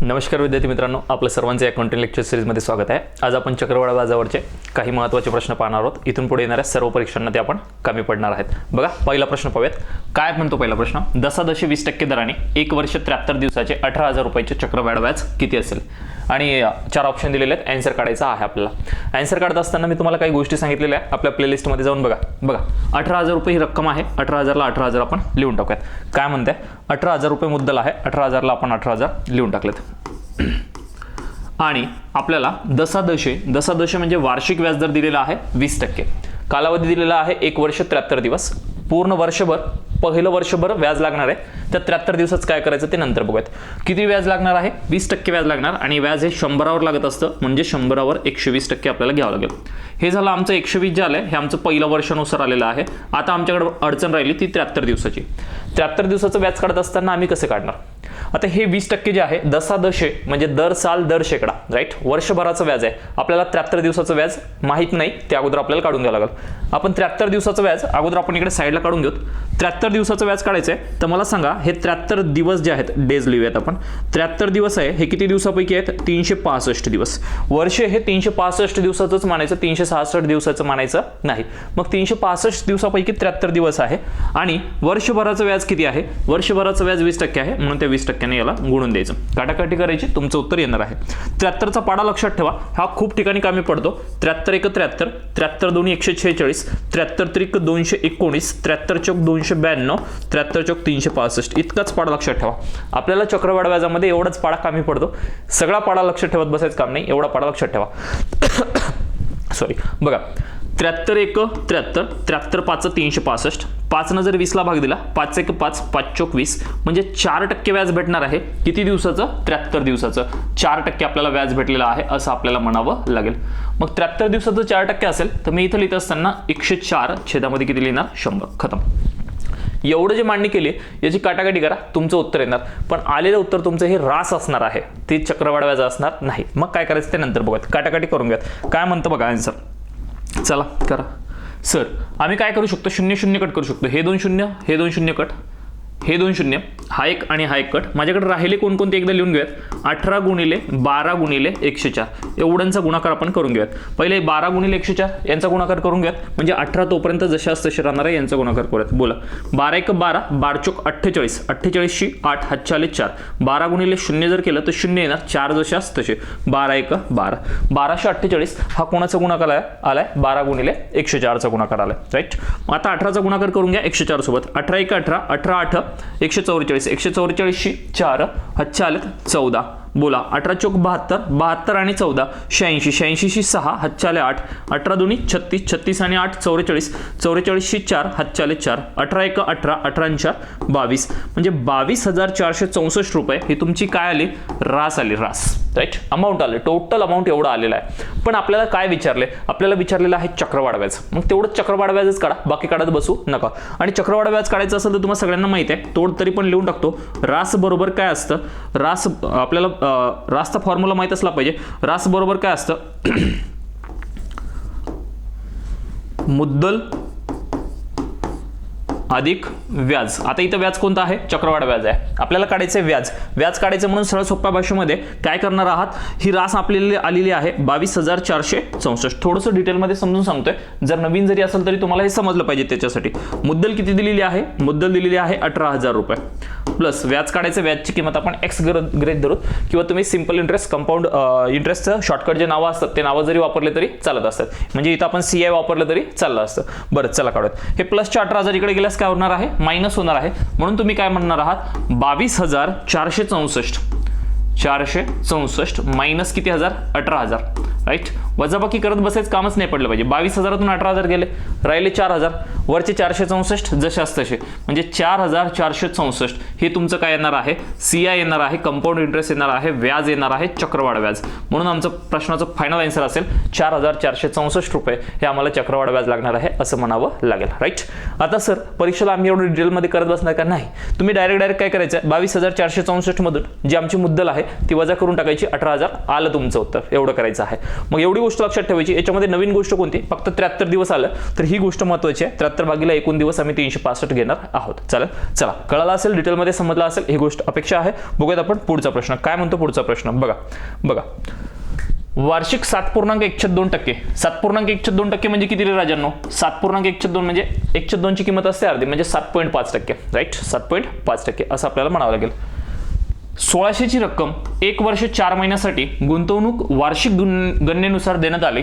नमस्कार विद्यार्थी मित्रांनो आपलं सर्वांचं या कंटेंट लेक्चर सिरीजमध्ये स्वागत आहे. आज आपण चक्रवाढ व्याजावरचे काही महत्त्वाचे प्रश्न पाहणार आहोत. इथून पुढे येणाऱ्या सर्व परीक्षांना ते आपण कमी पडणार आहेत. बघा पहिला प्रश्न पाहूयात. काय म्हणतो पहिला प्रश्न? दशादशी वीस टक्के दराने एक वर्ष त्र्याहत्तर दिवसाचे अठरा हजार रुपयाचे चक्रवाढ व्याज किती असेल? आणि चार ऑप्शन दिलेले आहेत. अँसर काढायचा आहे आपल्याला. अँसर काढत असताना मी तुम्हाला काही गोष्टी सांगितलेल्या आहे आपल्या प्लेलिस्टमध्ये जाऊन बघा. बघा अठरा हजार रुपये ही रक्कम आहे. अठरा हजारला अठरा हजार आपण लिहून टाकूयात. काय म्हणते? अठरा हजार रुपये मुद्दल आहे. अठरा हजारला आपण अठरा हजार लिहून टाकलेत. आणि आपल्याला दशादशे दशादशे म्हणजे वार्षिक व्याजदर दिलेला आहे वीस टक्के. कालावधी दिलेला आहे एक वर्ष त्र्याहत्तर दिवस. पूर्ण वर्षभर पहिलं वर्षभर व्याज लागणार आहे. तर त्र्याहत्तर दिवसाचं काय करायचं ते नंतर बघूयात. किती व्याज लागणार आहे? वीस टक्के व्याज लागणार आणि व्याज हे शंभरावर लागत असतं. म्हणजे शंभरावर एकशे वीस टक्के आपल्याला घ्यावं लागेल. हे झालं आमचं एकशे वीस जे आलं हे आमचं पहिलं वर्षानुसार आलेलं आहे. आता आमच्याकडे अडचण राहिली ती त्र्याहत्तर दिवसाची. त्र्याहत्तर दिवसाचं व्याज काढत असताना आम्ही कसे काढणार? आता हे वीस टक्के जे आहे दशादशे म्हणजे दर साल दर शेकडा राईट वर्षभराचं व्याज आहे. आपल्याला त्र्याहत्तर दिवसाचं व्याज माहीत नाही ते अगोदर आपल्याला काढून घ्यावं लागेल. आपण त्र्याहत्तर दिवसाचं व्याज अगोदर आपण इकडे साईडला काढून घेऊ त्र्याहत्तर दिवसाचं व्याज काढायचं आहे तर मला सांगा हे त्र्याहत्तर दिवस जे आहेत डेज लिहूयात आपण. त्र्याहत्तर दिवस आहे हे किती दिवसापैकी आहेत? तीनशे पासष्ट दिवस. वर्ष हे तीनशे पासष्ट दिवसाचंच मानायचं तीनशे सहासष्ट दिवसाचं मानायचं नाही. मग तीनशे पासष्ट दिवसापैकी त्र्याहत्तर दिवस आहे आणि वर्षभराचं व्याज किती आहे? वर्षभराचं व्याज वीस टक्के आहे म्हणून ते वीस टक्क्याने याला गुणून द्यायचं. काटाकाटी करायची तुमचं उत्तर येणार आहे. त्र्याहत्तरचा पाडा लक्षात ठेवा. हा खूप ठिकाणी कामी पडतो. त्र्याहत्तर एक त्र्याहत्तर त्र्याहत्तर दोन्ही एकशे छेचाळीस त्र्याहत्तर त्रिक दोनशे एकोणीस त्र्याहत्तर चौक दोनशे ब्याण्णव त्र्याहत्तर चौक तीनशे पासष्ट. इतकाच पाडा लक्षात ठेवा. आपल्याला चक्रवाढ व्याजामध्ये एवढाच पाडा कामी पडतो. सगळा पाडा लक्षात ठेवत बसायचं काम नाही. एवढा पाडा लक्षात ठेवा. सॉरी बघा. त्र्याहत्तर एक त्र्याहत्तर त्र्याहत्तर पाच तीनशे पासष्ट. पाचनं जर वीसला भाग दिला पाच एक पाच पाच चोक वीस म्हणजे चार टक्के व्याज भेटणार आहे. किती दिवसाचं? त्र्याहत्तर दिवसाचं. चार टक्के आपल्याला व्याज भेटलेलं आहे असं आपल्याला म्हणावं लागेल. मग त्र्याहत्तर दिवसाचं चार टक्के असेल तर मी इथं लिहित असताना एकशे चार छेदामध्ये किती लिहिणार? शंभर. खतम. एवढं जे मांडणी केली याची काटाकाटी करा तुमचं उत्तर येणार. पण आलेलं उत्तर तुमचं हे रास असणार आहे. ते चक्रवाढ व्याज असणार नाही. मग काय करायचं ते नंतर बघूयात. काटाकाटी करून घ्यात. काय म्हणतं बघा आन्सर चला करा. सर आम्ही काय करू शकतो? शून्य शून्य कट करू शकतो. हे दोन शून्य हे दोन शून्य कट. हे दोन शून्य हा एक आणि हा एक कट. माझ्याकडे राहिले कोणकोणते एकदा लिहून घेऊयात? अठरा गुणिले बारा गुणिले एकशे चार. एवढ्यांचा गुणाकार आपण करून घेऊयात. पहिले बारा गुणिले एकशे चार यांचा गुणाकार करून घेऊयात. म्हणजे अठरा तोपर्यंत जशाच तसे राहणार आहे यांचा गुणाकार करूयात. बोला. बारा एक बारा बारचोक अठ्ठेचाळीस. अठ्ठेचाळीसशी आठ हातचे चार. बारा गुणिले शून्य जर केलं तर शून्य येणार. चार जशाच तसे. बारा एक बारा. बाराशे अठ्ठेचाळीस हा कोणाचा गुणाकार आहे आलाय बारा गुणिले एकशे चारचा गुणाकार आलाय. राईट आता अठराचा गुणाकार करून घ्या एकशे चार सोबत. अठरा एक अठरा अठरा आठ एकशे चौवेचाळीस एकशे चौवेचाळीसशी चार हातचे चौदा. बोला अठरा चौक बहात्तर बहात्तर आणि चौदा शहाऐंशी शहाऐंशीशी सहा हातचे आठ अठरा दोन्ही छत्तीस छत्तीस आणि आठ चौवेचाळीस चौवेचाळीसशी चार हातचे चार अठरा एक अठरा अठरा चार बावीस. म्हणजे बावीस हजार चारशे चौसष्ट रुपये ही तुमची काय आली? रास आली रास. राईट अमाऊंट आले. टोटल अमाऊंट एवढं आलेला आहे. पण आपल्याला काय विचारले? आपल्याला विचारलेलं आहे चक्रवाढ व्याज मग तेवढं चक्रवाढ व्याजच काढा. बाकी काढत बसू नका. आणि चक्रवाढ व्याज काढायचं असेल तर तुम्हाला सगळ्यांना माहिती आहे. तोड तरी पण लिहून टाकतो. रास बरोबर काय असतं? रास आपल्याला रासचा फॉर्म्युला माहीत असला पाहिजे. रास बरोबर काय असतं? मुद्दल अधिक व्याज. आता इथं व्याज कोणतं आहे? चक्रवाढ व्याज आहे. आपल्याला काढायचं आहे व्याज. व्याज काढायचं म्हणून सरळ सोप्या भाषेमध्ये काय करणार आहात? ही रास आपल्याला आलेली आहे बावीस हजार चारशे चौसष्ट. थोडंसं डिटेलमध्ये समजून सांगतोय. जर नवीन जरी असेल तरी तुम्हाला हे समजलं पाहिजे त्याच्यासाठी. मुद्दल किती दिलेली आहे? मुद्दल दिलेली आहे अठरा हजार रुपये. प्लस व्याज काढायचं व्याजची किंमत आपण एक्स ग्रेड धरू किंवा तुम्ही सिंपल इंटरेस्ट कंपाऊंड इंटरेस्टचं शॉर्टकट जे नावं असतात ते नावं जरी वापरले तरी चालत असतात. म्हणजे इथं आपण सी आय वापरलं तरी चाललं असतं. बरं चला काढूयात. हे प्लसच्या अठरा हजार इकडे गेल्यास काय होणार आहे? मायनस होणार आहे. म्हणून तुम्ही काय म्हणणार आहात? बावीस हजार चारशे चौसष्ट. चारशे चौसष्ट मायनस किती हजार? अठरा हजार. राईट वजाबाकी करत बसायचं कामच नाही पडलं पाहिजे. बावीस हजारातून अठरा हजार गेले राहिले चार हजार. वरचे चारशे चौसष्ट जशास तसे म्हणजे चार हजार चारशे चौसष्ट. हे तुमचं काय येणार आहे? सी आय येणार आहे कंपाऊंड इंटरेस्ट येणार आहे व्याज येणार आहे चक्रवाढ व्याज. म्हणून आमचं प्रश्नाचं फायनल आन्सर असेल चार हजार चारशे चौसष्ट रुपये हे आम्हाला चक्रवाढ व्याज लागणार आहे असं म्हणावं लागेल. राईट आता सर परीक्षेला आम्ही एवढं डिटेलमध्ये करत बसणार का? नाही. तुम्ही डायरेक्ट डायरेक्ट काय करायचं? बावीस हजार चारशे चौसष्टमधून जी आमची मुद्दल आहे ती वजा करून टाकायची अठरा हजार आलं तुमचं उत्तर. एवढं करायचं आहे. मग एवढी गोष्ट लक्षात ठेवायची. याच्यामध्ये नवीन गोष्ट कोणती? फक्त त्र्याहत्तर दिवस आलं तर ही गोष्ट महत्वाची आहे. त्र्याहत्तर भागीला एकूण दिवस आम्ही तीनशे पासष्ट घेणार आहोत. चला चला. कळाला असेल डिटेलमध्ये समजला असेल ही गोष्ट अपेक्षा आहे. बघूयात आपण पुढचा प्रश्न. काय म्हणतो पुढचा प्रश्न? बघा बघा. वार्षिक सात पूर्णांक एकशे दोन टक्के. सात पूर्णांक एकशे दोन टक्के म्हणजे किती रे राजांनो? सात पूर्णांक एकशे दोन म्हणजे एकशे दोनची किंमत असते अर्धी म्हणजे सात पॉईंट पाच टक्के. राईट? सात पॉईंट पाच टक्के असं आपल्याला म्हणावं लागेल. सोळाशेची रक्कम एक वर्ष चार महिन्यासाठी गुंतवणूक वार्षिक गणनेनुसार देण्यात आली.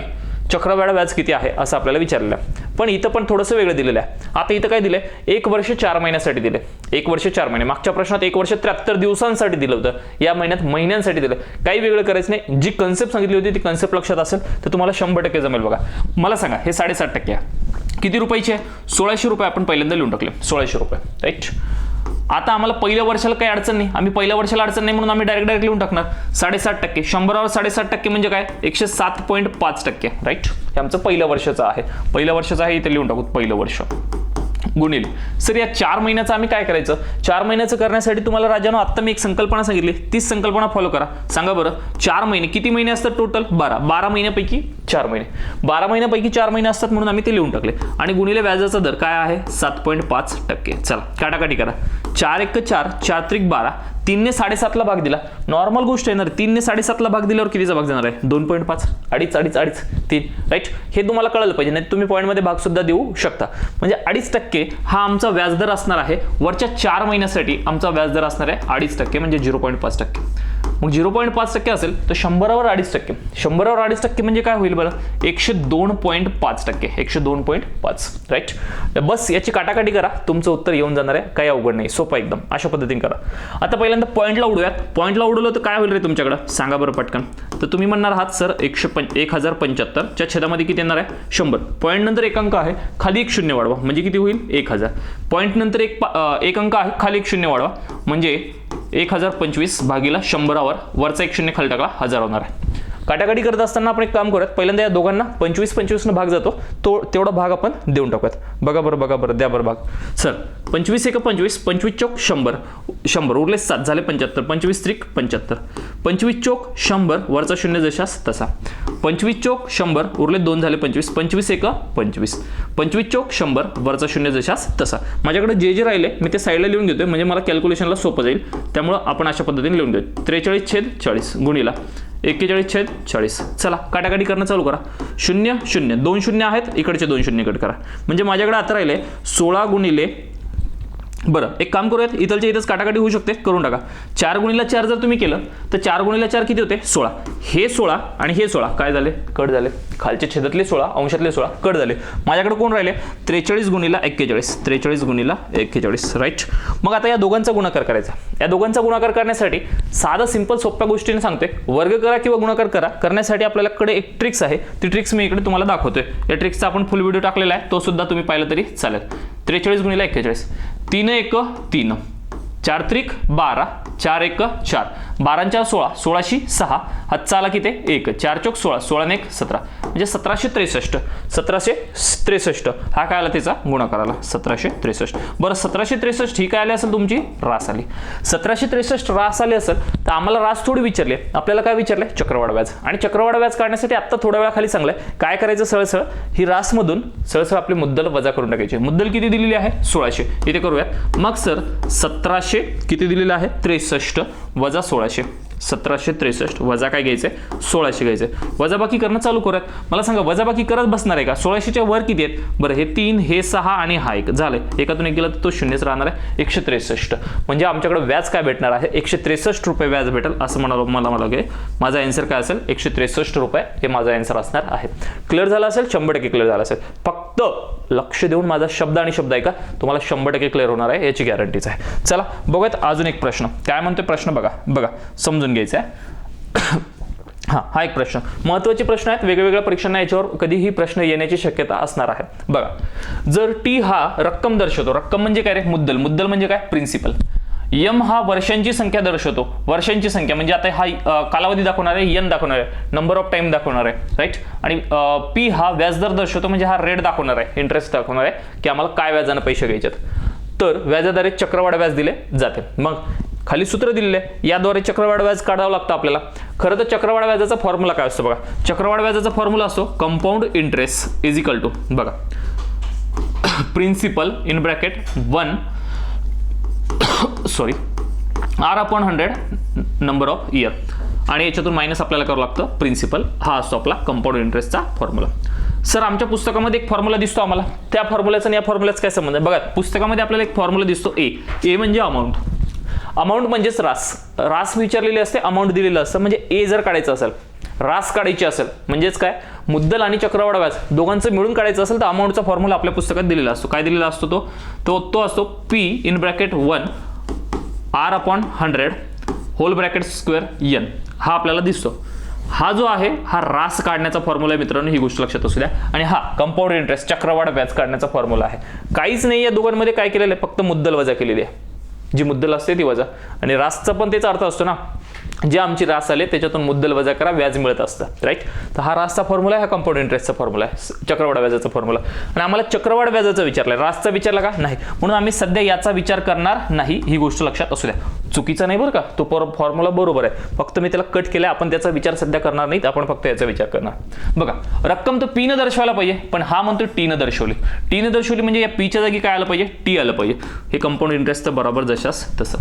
चक्रवाढ व्याज किती आहे असं आपल्याला विचारलेलं पण इथं पण थोडंसं वेगळं दिलेलं आहे. आता इथं काय दिलंय? एक वर्ष चार महिन्यासाठी दिले एक वर्ष चार महिने. मागच्या प्रश्नात एक वर्ष त्र्याहत्तर दिवसांसाठी दिलं होतं. या महिन्यात महिन्यांसाठी दिलं. काही वेगळं करायचं नाही. जी कन्सेप्ट सांगितली होती ती कन्सेप्ट लक्षात असेल तर तुम्हाला शंभर टक्के जमेल बघा. मला सांगा हे साडेसात टक्के आहे. किती रुपयाचे आहे? सोळाशे रुपये आपण पहिल्यांदा लिहून टाकले. सोळाशे रुपये. राईट आता आम्हाला पहिल्या वर्षाला काही अडचण नाही. आम्ही पहिल्या वर्षाला अडचण नाही म्हणून आम्ही डायरेक्ट डायरेक्ट लिहून टाकणार. साडेसात टक्के. शंभरावर साडेसात टक्के म्हणजे काय? एकशे सात पॉईंट पाच टक्के. राईट हे आमचं पहिलं वर्षाचं आहे. पहिल्या वर्षाचं आहे इथे लिहून टाकू. पहिलं वर्ष. गुणिले. सर या चार महिन्याचं आम्ही काय करायचं? चार महिन्याचं करण्यासाठी तुम्हाला राजानो आत्ता मी एक संकल्पना सांगितली. तीच संकल्पना फॉलो करा. सांगा बरं. चार महिने. किती महिने असतात टोटल बारा. बारा महिन्यापैकी चार महिने. बारा महिन्यापैकी चार महिने असतात म्हणून आम्ही ते लिहून टाकले. आणि गुणिले व्याजाचा दर काय आहे? सात पॉईंट पाच टक्के. चला काटाकाटी करा. चार एक चार चार त्रिक बारा तीनने साडेसातला भाग दिला. नॉर्मल गोष्ट येणार तीनने साडेसातला भाग दिल्यावर कितीचा भाग देणार आहे? दोन पॉईंट पाच. अडीच अडीच अडीच तीन. राईट हे तुम्हाला कळलं पाहिजे नाही तुम्ही पॉईंटमध्ये भागसुद्धा देऊ शकता. म्हणजे अडीच टक्के हा आमचा व्याजदर असणार आहे. वरच्या चार महिन्यासाठी आमचा व्याजदर असणार आहे अडीच टक्के म्हणजे झिरो पॉईंट पाच टक्के. मग झिरो पॉईंट पाच टक्के असेल तर शंभरावर अडीच टक्के. शंभरावर अडीच टक्के म्हणजे काय होईल बरं? एकशे दोन पॉईंट पाच टक्के. एकशे दोन पॉईंट पाच. राईट बस याची काटाकाटी करा. तुमचं उत्तर येऊन जाणार आहे. काही अवघड नाही. सोपं एकदम. अशा पद्धतीने करा. आता पहिल्यांदा पॉईंटला उडूयात. पॉईंटला उडवलं तर काय होईल रे तुमच्याकडं? सांगा बरं पटकन. तर तुम्ही म्हणणार आहात सर एकशे पं एक हजार पंच्याहत्तरच्या छेदामध्ये किती येणार आहे? शंभर. पॉईंट नंतर एक अंक आहे. खाली एक शून्य वाढवा. म्हणजे किती होईल? एक हजार. पॉईंट नंतर एक पा- एक अंक आहे. खाली एक शून्य वाढवा. म्हणजे एक हजार पंचवीस भागीला शंभरावर. वरचा एक शून्य खाली टाकला हजार होणार आहे. काटाकाटी करत असताना आपण एक काम करूयात. पहिल्यांदा या दोघांना पंचवीस पंचवीसनं भाग जातो. तो तेवढा भाग आपण देऊन टाकूयात. बघा बरं बघा बरं द्या बरं भाग. सर पंचवीस एक पंचवीस पंचवीस चौक शंभर. शंभर उरले सात झाले पंच्याहत्तर. पंचवीस त्रिक पंच्याहत्तर. पंचवीस चौक शंभर वरचा शून्य जशास तसा. पंचवीस चौक शंभर उरले दोन झाले पंचवीस. पंचवीस एक पंचवीस. पंचवीस चौक शंभर वरचा शून्य जशास तसा. माझ्याकडे जे जे राहिले मी ते साईडला लिहून घेतोय. म्हणजे मला कॅल्क्युलेशनला सोपं जाईल. त्यामुळं आपण अशा पद्धतीने लिहून घेऊ. त्रेचाळीस छेद चाळीस गुणीला. एक्केचाळीस छेद चाळीस. चला काटाकाटी करणं चालू करा. शून्य शून्य. दोन शून्य आहेत इकडचे दोन शून्य कट करा. म्हणजे माझ्याकडे आता राहिले सोळा गुणिले बरं एक काम करूयात इथलच्या इथंच काटाकाटी होऊ शकते करून टाका. चार गुणीला चार जर तुम्ही केलं तर चार गुणीला चार किती होते? सोळा. हे सोळा आणि हे सोळा. काय झाले? कट झाले. खालचे छेदातले सोळा अंशातले सोळा कट झाले. माझ्याकडे कोण राहिले? त्रेचाळीस गुणीला एक्केचाळीस. त्रेचाळीस गुणीला एक्केचाळीस. राईट मग आता या दोघांचा गुणाकार करायचा. या दोघांचा गुणाकार करण्यासाठी साधं सिंपल सोप्या गोष्टीने सांगते वर्ग करा किंवा गुणाकार करा. करण्यासाठी आपल्याकडे एक ट्रिक्स आहे. ती ट्रिक्स मी इकडे तुम्हाला दाखवतोय. या ट्रिक्सचा आपण फुल व्हिडिओ टाकलेला आहे. तो सुद्धा तुम्ही पाहिला तरी चालेल. त्रेचाळीस गुणीला एक्केचाळीस. तीन एक तीन. चार त्रिक बारा. चार एक चार. बारांच्या सोळा सोळाशी सहा. हातचा आला किती? एक. चार चौक सोळा. सोळा एक सतरा. म्हणजे सतराशे त्रेसष्ट. सतराशे त्रेसष्ट. हा काय आला त्याचा गुणाकार आला. सतराशे त्रेसष्ट. बरं सतराशे त्रेसष्ट ही काय आली असेल तुमची? रास आली. सतराशे त्रेसष्ट रास आली असेल तर आम्हाला रास थोडी विचारली. आपल्याला काय विचारले चक्रवाढ व्याज. आणि चक्रवाढ व्याज काढण्यासाठी आत्ता थोड्या वेळाखाली चांगलं आहे काय करायचं सळसळ? ही रासमधून सळसळ आपली मुद्दल वजा करून टाकायची. मुद्दल किती दिलेली आहे? सोळाशे. इथे करूयात. मग सर सतराशे किती दिलेलं आहे? त्रेसष्ट वजा सोळाशे. सतराशे त्रेसष्ट. वजा काय घ्यायचंय? सोळाशे घ्यायचंय. वजाबाकी करणं चालू करूयात. मला सांगा वजाबाकी करत बसणार आहे का? सोळाशेच्या वर किती आहेत? बरं हे तीन हे सहा आणि हा एक. झालं एकातून एक गेला तर तो शून्यच राहणार आहे. एकशे त्रेसष्ट. म्हणजे आमच्याकडे व्याज काय भेटणार आहे? एकशे त्रेसष्ट रुपये व्याज भेटेल असं म्हणालो मला मला लागेल. माझा आन्सर काय असेल? एकशे त्रेसष्ट रुपये हे माझा आन्सर असणार आहे. क्लिअर झाला असेल? शंभर टक्के क्लिअर झाला असेल. फक्त लक्ष देऊन माझा शब्द आणि शब्द ऐका. तुम्हाला शंभर टक्के क्लिअर होणार आहे. याची गॅरंटीच आहे. चला बघूयात अजून एक प्रश्न. काय म्हणतोय प्रश्न? बघा बघा. समजून घ्यायचा आहे हा हा एक प्रश्न. महत्त्वाचे प्रश्न आहेत. वेगवेगळ्या परीक्षांना याच्यावर कधीही प्रश्न येण्याची शक्यता असणार आहे. बघा. जर टी हा रक्कम दर्शवतो. रक्कम म्हणजे काय रे? मुद्दल. मुद्दल म्हणजे काय? प्रिन्सिपल यम हा वर्षांची संख्या दर्शवतो. वर्षांची संख्या म्हणजे आता हा कालावधी दाखवणार आहे यन दाखवणार आहे नंबर ऑफ टाइम दाखवणार आहे राईट आणि पी हा व्याजदर दर्शवतो म्हणजे हा रेट दाखवणार आहे इंटरेस्ट दाखवणार आहे की आम्हाला काय व्याजानं पैसे घ्यायचेत. तर व्याजाद्वारे चक्रवाढ व्याज दिले जाते. मग खाली सूत्र दिलेले याद्वारे चक्रवाढ व्याज काढावं लागतं आपल्याला. खरं तर चक्रवाढ व्याजाचा फॉर्म्युला काय असतो बघा. चक्रवाढ व्याजाचा फॉर्म्युला असतो compound interest is equal to बघा. Principal in bracket one sorry R upon hundred number of year आणि याच्यातून मायनस आपल्याला करावं लागतं प्रिन्सिपल हा असतो आपला कंपाऊंड इंटरेस्टचा फॉर्म्युला सर आमच्या पुस्तकामध्ये एक फॉर्म्युला दिसतो आम्हाला. त्या फॉर्म्युलाचा आणि या फॉर्म्युलाचा काय संबंध आहे? बघा पुस्तकामध्ये आपल्याला एक फॉर्म्युला दिसतो ए ए म्हणजे अमाऊंट अमाऊंट म्हणजेच रास रास विचारलेली असते अमाऊंट दिलेलं असतं. म्हणजे ए जर काढायचं असेल रास काढायची असेल म्हणजेच काय? मुद्दल आणि चक्रवाढ व्याज. दोघांचं मिळून काढायचं असेल तर अमाऊंटचा फॉर्म्युला आपल्या पुस्तकात दिलेला असतो. काय दिलेला असतो तो? तो असतो P in bracket one R upon hundred whole bracket square N हा आपल्याला दिसतो. हा जो आहे हा रास काढण्याचा फॉर्म्युला आहे मित्रांनो ही गोष्ट लक्षात असू द्या. आणि हा कंपाऊंड इंटरेस्ट चक्रवाढ व्याज काढण्याचा फॉर्म्युला आहे. काहीच नाही या दोघांमध्ये काय केलेलं आहे? फक्त मुद्दल वजा केलेली आहे. जी मुद्दल असते ती वजा. आणि रासचा पण त्याचा अर्थ असतो ना. जे आमची रास आले त्याच्यातून मुद्दल वजा करा व्याज मिळत असतं राईट तर हा रासचा फॉर्म्युला आहे हा कंपाऊंड इंटरेस्टचा फॉर्म्युला आहे चक्रवाढ व्याजाचा फॉर्म्युला आणि आम्हाला चक्रवाढ व्याजाचा विचारला रासचा विचारला का? नाही. म्हणून आम्ही सध्या याचा विचार करणार नाही ही गोष्ट लक्षात असू द्या. चुकीचा नाही बरं का? तो फॉर्म्युला बरोबर आहे. फक्त मी त्याला कट केला आपण त्याचा विचार सध्या करणार नाही आपण फक्त याचा विचार करणार. बघा रक्कम तर पीनं दर्शवायला पाहिजे पण हा म्हणतो टीनं दर्शवली. टीनं दर्शवली म्हणजे या पीच्या जागी काय आलं पाहिजे? टी आलं पाहिजे. हे कंपाऊंड इंटरेस्ट तर बरोबर जशास तसं.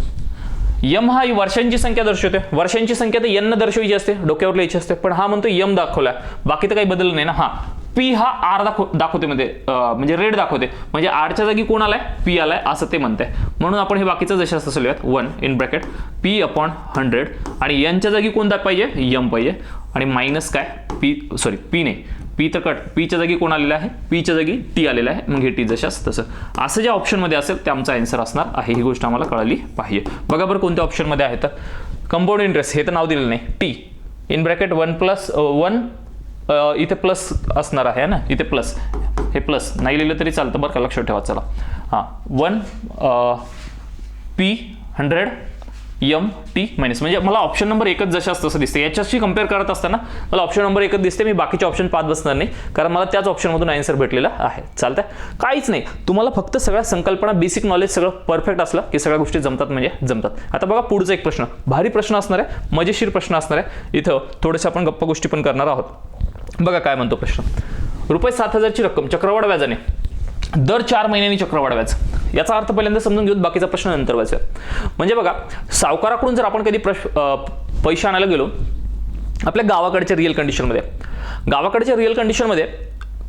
यम हा ही वर्षांची संख्या दर्शवते वर्षांची संख्या तर यन्न दर्शवायची असते डोक्यावर लिहायची असते पण हा म्हणतो यम दाखवला. बाकी तर काही बदललं नाही ना. हा. पी हा आर दाखव दाखवते मध्ये. म्हणजे रेड दाखवते म्हणजे आरच्या जागी कोण आलाय? पी आलाय असं ते म्हणते म्हणून आपण हे बाकीचं जशा असं लिहूयात. One in bracket. P upon hundred. आणि यनच्या जागी कोण दाख पाहिजे यम पाहिजे. आणि मायनस काय? पी सॉरी पी नाही. पी तर कट पीच्या जागी कोण आलेलं आहे? पीच्या जागी टी आलेलं आहे. मग हे टी जशास तसं. असं ज्या ऑप्शनमध्ये असेल ते आमचा आन्सर असणार आहे. ही गोष्ट आम्हाला कळली पाहिजे. बघा बरं कोणत्या ऑप्शनमध्ये आहे तर. कंपाऊंड इंटरेस्ट हे तर नाव दिलेलं नाही. T in bracket one plus one इथे प्लस असणार आहे ना? इथे प्लस हे प्लस नाही लिहिलं तरी चालतं. बरं का लक्षात ठेवा चला. हां. One P hundred M T minus म्हणजे मला ऑप्शन नंबर एकच जशाच तसं दिसते. याच्याशी कंपेअर करत असताना मला ऑप्शन नंबर एकच दिसते. मी बाकीचे ऑप्शन पाच बसणार नाही. कारण मला त्याच ऑप्शनमधून आन्सर भेटलेला आहे. चालतंय? काहीच नाही. तुम्हाला फक्त सगळ्या संकल्पना बेसिक नॉलेज सगळं परफेक्ट असलं की सगळ्या गोष्टी जमतात म्हणजे जमतात. आता बघा पुढचा एक प्रश्न. भारी प्रश्न असणार आहे. मजेशीर प्रश्न असणार आहे. इथं थोडंसं आपण गप्पा गोष्टी पण करणार आहोत. बघा काय म्हणतो प्रश्न. रुपये सात हजारची रक्कम चक्रवाढ व्याजाने. दर चार महिन्यांनी चक्रवाढ व्याज. याचा अर्थ पहिल्यांदा समजून घेऊन बाकीचा प्रश्न नंतर वाचूया म्हणजे बघा सावकाराकडून जर आपण कधी प्रश्न पैसे आणायला गेलो आपल्या गावाकडच्या रिअल कंडिशनमध्ये गावाकडच्या रिअल कंडिशनमध्ये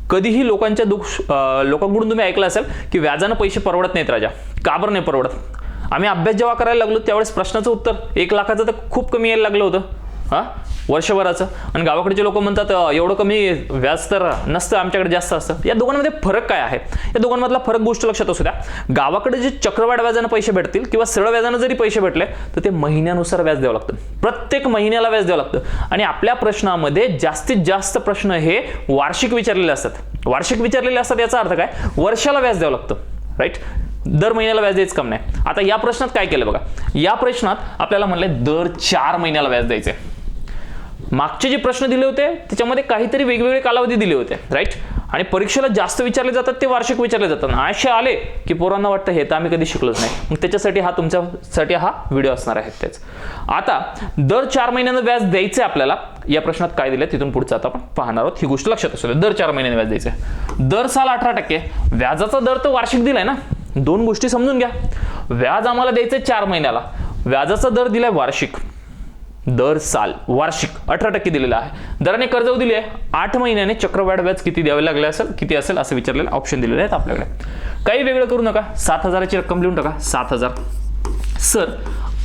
कधीही लोकांच्या दुःख लोकांकडून तुम्ही ऐकलं असेल की व्याजानं पैसे परवडत नाहीत राजा. का बरं नाही परवडत? आम्ही अभ्यास जेव्हा करायला लागलो त्यावेळेस प्रश्नाचं उत्तर एक लाखाचं तर खूप कमी यायला लागलं होतं. हां? वर्षभराचं? आणि गावाकडचे लोक म्हणतात एवढं कमी व्याज तर नसतं आमच्याकडे जास्त असतं. या दोघांमध्ये फरक काय आहे? या दोघांमधला फरक गोष्ट लक्षात असू द्या. गावाकडे जे चक्रवाढ व्याजानं पैसे भेटतील किंवा सरळ व्याजानं जरी पैसे भेटले तर ते महिन्यानुसार व्याज द्यावं लागतं. प्रत्येक महिन्याला व्याज द्यावं लागतं. आणि आपल्या प्रश्नामध्ये जास्तीत जास्त प्रश्न हे वार्षिक विचारलेले असतात. वार्षिक विचारलेले असतात याचा अर्थ काय? वर्षाला व्याज द्यावं लागतं. राईट दर महिन्याला व्याज द्यायचं कम नाही. आता या प्रश्नात काय केलं बघा. या प्रश्नात आपल्याला म्हणले दर चार महिन्याला व्याज द्यायचं आहे मागचे जे प्रश्न दिले होते त्याच्यामध्ये काहीतरी वेगवेगळे कालावधी दिले होते राईट आणि परीक्षेला जास्त विचारले जातात ते वार्षिक विचारले जातात. असे आले की पोरांना वाटतं हे तर आम्ही कधी शिकलोच नाही. मग त्याच्यासाठी हा तुमच्यासाठी हा व्हिडिओ असणार आहे तेच. आता दर चार महिन्यानं व्याज द्यायचं आपल्याला या प्रश्नात काय दिलं तिथून पुढचं आता आपण पाहणार आहोत. ही गोष्ट लक्षात असू द्या. दर चार महिन्याने व्याज द्यायचं आहे. दर साल अठरा टक्के व्याजाचा दर तर वार्षिक दिलाय ना? दोन गोष्टी समजून घ्या. व्याज आम्हाला द्यायचं चार महिन्याला. व्याजाचा दर दिलाय वार्षिक. दर साल वार्षिक अठरा टक्के दिलेला आहे. दराने कर्ज दिली आहे. आठ महिन्याने चक्रवाढ व्याज किती द्यावे लागले असेल किती असेल असं विचारलेलं ऑप्शन दिलेले आहेत आपल्याकडे. काही वेगळं करू नका. सात हजाराची रक्कम लिहून टाका. सात हजार. सर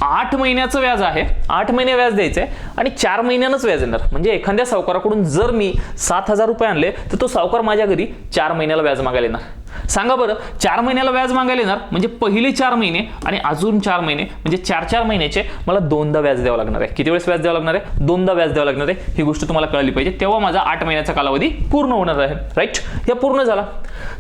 आठ महिन्याचं व्याज आहे. आठ महिने व्याज द्यायचं आहे आणि चार महिन्यानंच व्याज येणार. म्हणजे एखाद्या सावकाराकडून जर मी सात हजार रुपये आणले तर तो सावकार माझ्या घरी चार महिन्याला व्याज मागायला येणार. सांगा बरं चार महिन्याला व्याज मागायला येणार म्हणजे पहिले चार महिने आणि अजून चार महिने म्हणजे चार चार महिन्याचे मला दोनदा व्याज द्यावं लागणार आहे. किती वेळेस व्याज द्यावं लागणार आहे? दोनदा व्याज द्यावं लागणार आहे. ही गोष्ट तुम्हाला कळली पाहिजे. तेव्हा माझा आठ महिन्याचा कालावधी पूर्ण होणार आहे. राईट हे पूर्ण झाला.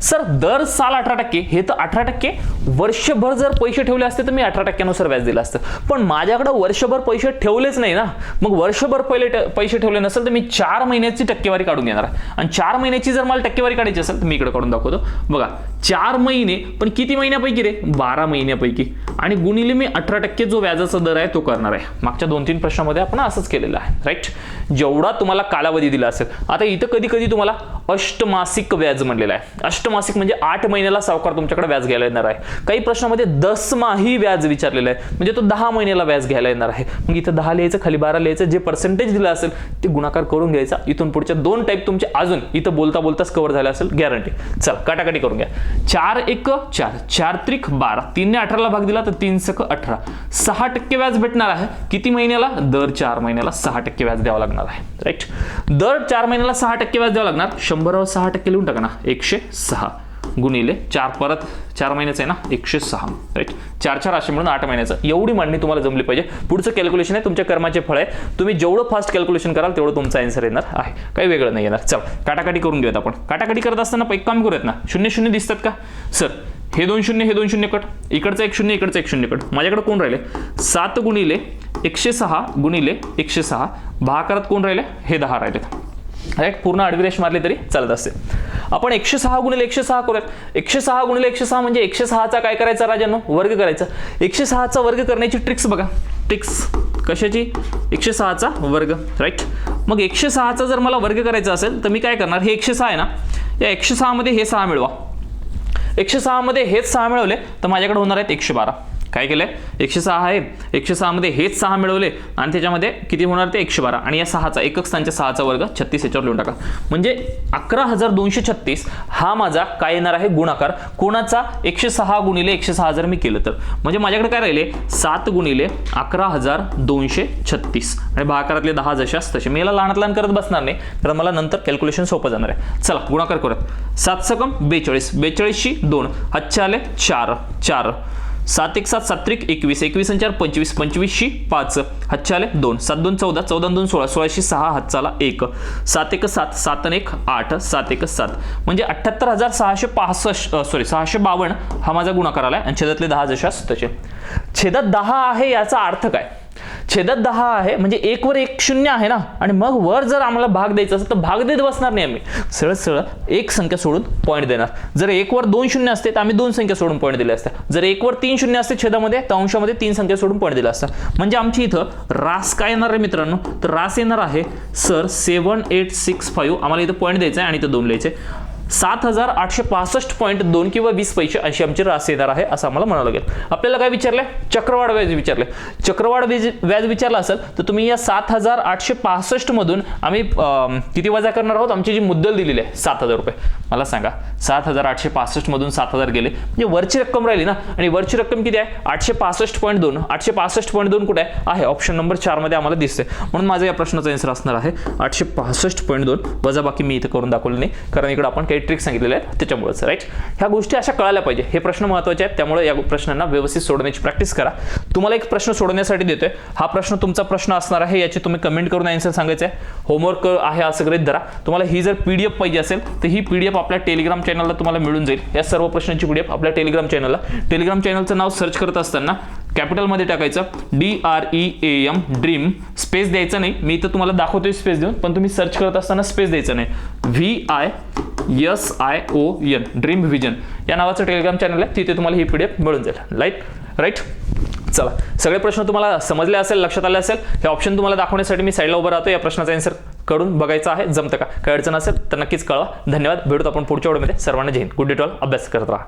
सर दर साल अठरा टक्के हे तर अठरा टक्के. वर्षभर जर पैसे ठेवले असते तर मी अठरा टक्क्यानुसार व्याज दिलं असतं. पण माझ्याकडे वर्षभर पैसे ठेवलेच नाही ना. मग वर्षभर पहिले पैसे ठेवले नसेल तर मी चार महिन्याची टक्केवारी काढून घेणार आहे. आणि चार महिन्याची जर मला टक्केवारी काढायची असेल तर मी इकडे काढून दाखवतो. बघा चार महिने पण किती महिन्यापैकी रे? बारा महिन्यापैकी. आणि गुणिले मी अठरा टक्के जो व्याजाचा दर आहे तो करणार आहे. मागच्या दोन तीन प्रश्नामध्ये आपण असंच केलेलं आहे राईट जेवढा तुम्हाला कालावधी दिला असेल आता इथं कधी कधी तुम्हाला अष्टमासिक व्याज म्हणलेलं आहे. अष्टमासिक म्हणजे आठ महिन्याला सावकार तुमच्याकडे व्याज घ्यायला येणार आहे. काही प्रश्नामध्ये दसमाही व्याज विचारलेलं आहे. म्हणजे तो दहा महिन्याला व्याज घ्यायला येणार आहे. मग इथं दहा लिहायचं खाली बारा लिहायचं जे पर्सेंटेज दिलं असेल ते गुणाकार करून घ्यायचा. इथून पुढच्या दोन टाईप तुमचे अजून इथं बोलता बोलताच कव्हर झाले असेल गॅरंटी चल काटाकाटी करून घ्या. चार एक चार. चार त्रिक बारा. तीनने अठराला भाग दिला तर तीन सक अठरा. सहा टक्के व्याज भेटणार आहे. किती महिन्याला? दर चार महिन्याला सहा टक्के व्याज द्यावं लागणार आहे. राईट दर चार महिन्याला सहा टक्के व्याज द्यावं लागणार. शंभरावर सहा टक्के लिहून टाका ना. एकशे सहा. गुणिले चार परत चार महिन्याचं आहे ना? एकशे सहा. राईट चार चार असे म्हणून आठ महिन्याचं. एवढी मांडणी तुम्हाला जमली पाहिजे. पुढचं कॅल्क्युलेशन आहे तुमच्या कर्माचे फळ आहे. तुम्ही जेवढं फास्ट कॅल्क्युलेशन कराल तेवढं तुमचा आन्सर येणार आहे. काही वेगळं नाही येणार. चल काटाकाटी करून घेऊयात आपण. काटाकाटी करत असताना एक काम करूयात ना? शून्य शून्य दिसतात का? सर हे दोन शून्य हे दोन शून्य कट. इकडचं एक शून्य इकडचं एक शून्य कट. माझ्याकडे कोण राहिले? सात गुणिले एकशे सहा गुणिले एकशे सहा. भाकारात कोण राहिले? हे दहा राहिलेत. राईट पूर्ण आडवी रेष मारली तरी चालत असते. आपण एकशे सहा गुणिले एकशे सहा करूयात. एकशे सहा गुणिले एकशे सहा म्हणजे एकशे सहाचा काय करायचा राजांनो? वर्ग करायचा. एकशे सहाचा वर्ग करण्याची ट्रिक्स बघा. ट्रिक्स कशाची? एकशे सहाचा वर्ग राईट मग एकशे सहाचा जर मला वर्ग करायचा असेल तर मी काय करणार? हे एकशे सहा आहे ना? या एकशे सहामध्ये हे सहा मिळवा. एकशे सहामध्ये हेच सहा मिळवले तर माझ्याकडे होणार आहेत एकशे बारा. काय केलंय? एकशे सहा आहे. एकशे सहामध्ये हेच सहा मिळवले. आणि त्याच्यामध्ये किती होणार ते? एकशे बारा. आणि या सहाचा एकक स्थानच्या सहाचा वर्ग छत्तीस याच्यावर लिहून टाका. म्हणजे अकरा हजार दोनशे छत्तीस हा माझा काय येणार आहे? गुणाकार. कोणाचा? एकशे सहा गुणिले एकशे सहा जर मी केलं तर. म्हणजे माझ्याकडे काय राहिले? सात गुणिले अकरा हजार दोनशे छत्तीस. आणि भाकारातले दहा जशास तसे. मी याला लहानात लहान करत बसणार नाही. कारण मला नंतर कॅल्क्युलेशन सोपं जाणार आहे. चला गुणाकार करत सात सकम बेचाळीस. बेचाळीसशी दोन. हातचे आले चार. चार. सात एक सात सात्रिक एकवीस एकवीस आणि चार पंचवीस पंचवीसशी पाच. हातचे दोन. सात दोन चौदा. चौदा दोन सोळा. सोळाशे सहा हातचाला एक. सात एक सात सात आणि एक आठ. सात एक सात. म्हणजे अठ्ठ्याहत्तर हजार सहाशे पासष्ट सॉरी सहाशे बावन्न हा माझा गुणाकार आला आहे आणि छेदातले दहा जशा तसे. छेदात दहा आहे याचा अर्थ काय? छेदात दहा आहे म्हणजे एक वर एक शून्य आहे ना? आणि मग वर जर आम्हाला भाग द्यायचा असेल तर भाग देत बसणार नाही आम्ही. सरळ सरळ एक संख्या सोडून पॉईंट देणार. जर एक वर दोन शून्य असते तर आम्ही दोन संख्या सोडून पॉईंट दिले असते जर एक वर तीन शून्य असते छेदामध्ये तर अंशामध्ये तीन संख्या सोडून पॉईंट दिला असता म्हणजे आमची इथं रास काय येणार आहे मित्रांनो? तर रास येणार आहे sir seven eight six five आम्हाला इथं पॉईंट द्यायचा आहे आणि इथं दोन लिहायचे सात हजार आठशे पासष्ट पॉईंट दोन किंवा वीस पैसे अशी आमची रास येणार आहे असं आम्हाला म्हणावं लागेल. आपल्याला काय विचारलं चक्रवाढ व्याज विचारले चक्रवाढ व्याज व्याज विचारलं असेल तर तुम्ही या सात हजार आठशे पासष्ट मधून आम्ही किती वजा करणार आहोत? आमची जी मुद्दल दिलेली आहे सात हजार रुपये. मला सांगा सात हजार आठशे पासष्ट मधून सात हजार गेले. म्हणजे वरची रक्कम राहिली ना? आणि वरची रक्कम किती आहे? आठशे पासष्ट पॉईंट दोन. आठशे पासष्ट पॉईंट दोन कुठे आहे? आहे ऑप्शन नंबर चारमध्ये आम्हाला दिसते म्हणून माझा या प्रश्नाचा आन्सर असणार आहे आठशे पासष्ट पॉईंट दोन. वजा बाकी मी इथं करून दाखवलं नाही. कारण इकडे आपण काही ट्रिक्स सांगितलेले आहेत त्याच्यामुळेच राईट ह्या गोष्टी अशा कळायला पाहिजे. हे प्रश्न महत्त्वाचे आहेत त्यामुळे या प्रश्नांना व्यवस्थित सोडवण्याची प्रॅक्टिस करा. तुम्हाला एक प्रश्न सोडवण्यासाठी देतोय. हा प्रश्न तुमचा प्रश्न असणार आहे याची तुम्ही कमेंट करून आन्सर सांगायचं आहे होमवर्क आहे असं गृहित धरा. तुम्हाला ही जर पीडीएफ पाहिजे असेल तर ही पीडीएफ आपल्या टेलिग्राम चॅनलला तुम्हाला मिळून जाईल. या सर्व प्रश्नांची पी डी एफ आपल्या टेलिग्राम चॅनलला टेलिग्राम चॅनलचं नाव सर्च करत असताना कॅपिटलमध्ये टाकायचं. D R E A M dream space द्यायचं नाही. मी इथं तुम्हाला दाखवतोय स्पेस देऊन पण तुम्ही सर्च करत असताना स्पेस द्यायचं नाही. V I S I O N dream vision या नावाचं टेलिग्राम चॅनल आहे. तिथे तुम्हाला ही पी डी एफ मिळून जाईल. लाइट राईट चला. सगळे प्रश्न तुम्हाला समजले असेल लक्षात आले असेल हे ऑप्शन तुम्हाला दाखवण्यासाठी मी साईडला उभं राहतो या प्रश्नाचा आन्सरकडून बघायचं आहे. जमतं का? काही अडचण असेल तर नक्कीच कळवा. धन्यवाद. भेटूत आपण पुढच्या वेळेमध्ये सर्वांना जय गुड डे टॉल अभ्यास करत राहा.